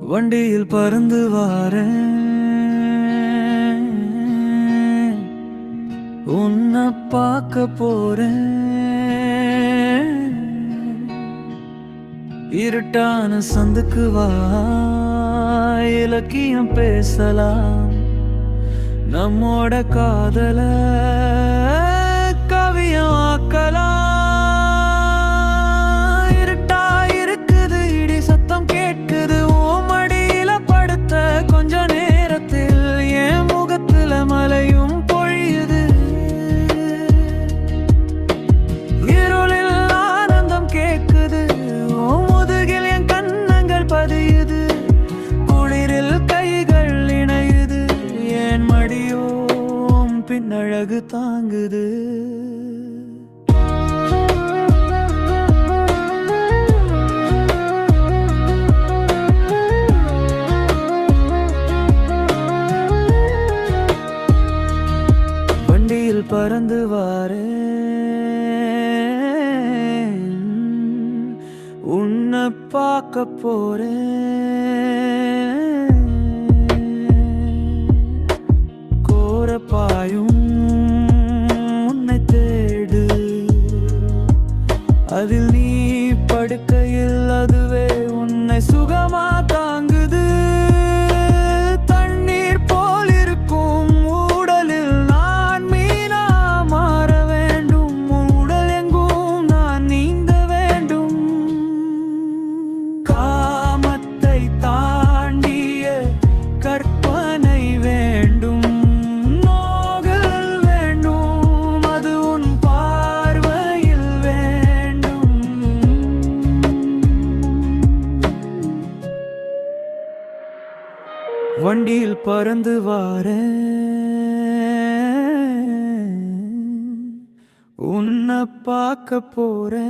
வண்டியில் பறந்து வாரேன். உன்னை பார்க்க போறேன். இருட்டான சந்துக்கு வா. இலக்கியம் பேசலாம். நம்மோட காதலை பெண் அழகு தாங்குது. வண்டியில் பறந்து வாரேன். உன்னை பார்க்க போறேன். அதில் நீ படுக்கையில் அதுவே உன்னை சுகமா தாங்கு வண்டியில் பறந்து வார உன்னை பார்க்க போறேன்.